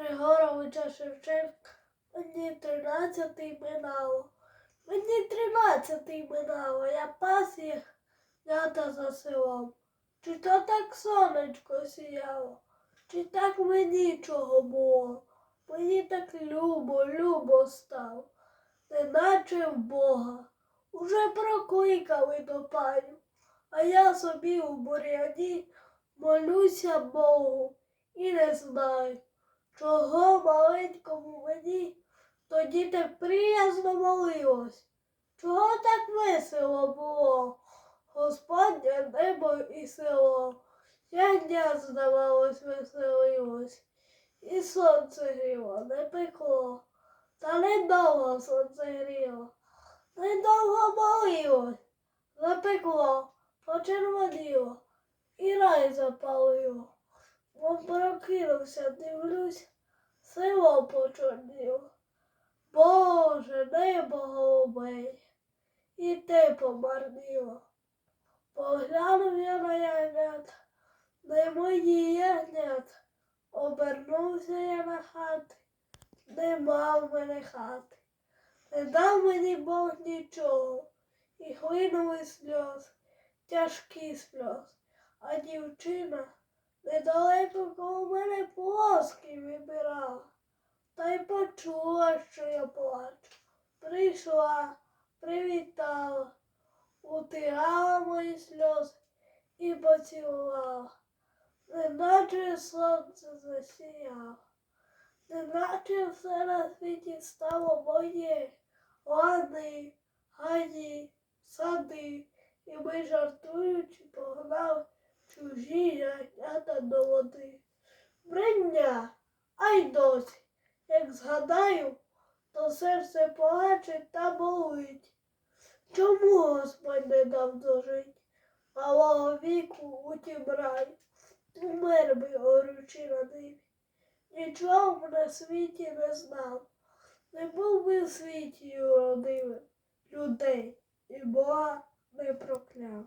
Григоровича Шевченка. Мені тринадцятий минало. Мені тринадцятий минало, я пас їх ята за селом. Чи то так сонечко сіяло, чи так мені чого було? Мені так любо, любо стало, неначе в Бога. Уже прокликали до паню, а я собі у буряні молюся Богу і не знаю, чого маленькому мені? Тоді так приязно молилось. Чого так весело було? Господнє небо і село, як дня, здавалось, веселилось, і сонце гріло, не пекло, та недовго сонце гріло, недовго молилось, запекло, почервоніло, і рай запалило. Прокинувся, дивлюсь, село почорніло. Боже, небо голубе, і те помарніло. Поглянув я на ягнят, не мої ягнят, обернувся я на хати, нема в мене хати, не дав мені Бог нічого, і хлинули сльози, тяжкі сльози, а дівчина недалеко коло мене плоски вибирала, та й почула, що я плачу. Прийшла, привітала утирала мої сльози і поцілувала, неначе сонце засіяло, неначе все на світі стало моє, лани, гаї, сади, і ми жартуючи погнали чужі ягнята до води. Бриння, а й досі, як згадаю, то серце плаче та болить. Чому Господь не дав дожить? Малого віку у тім рай, умер би горючи на ниві. Нічого б на світі не знав, не був би в світі уродивим людей, і Бога не прокляв.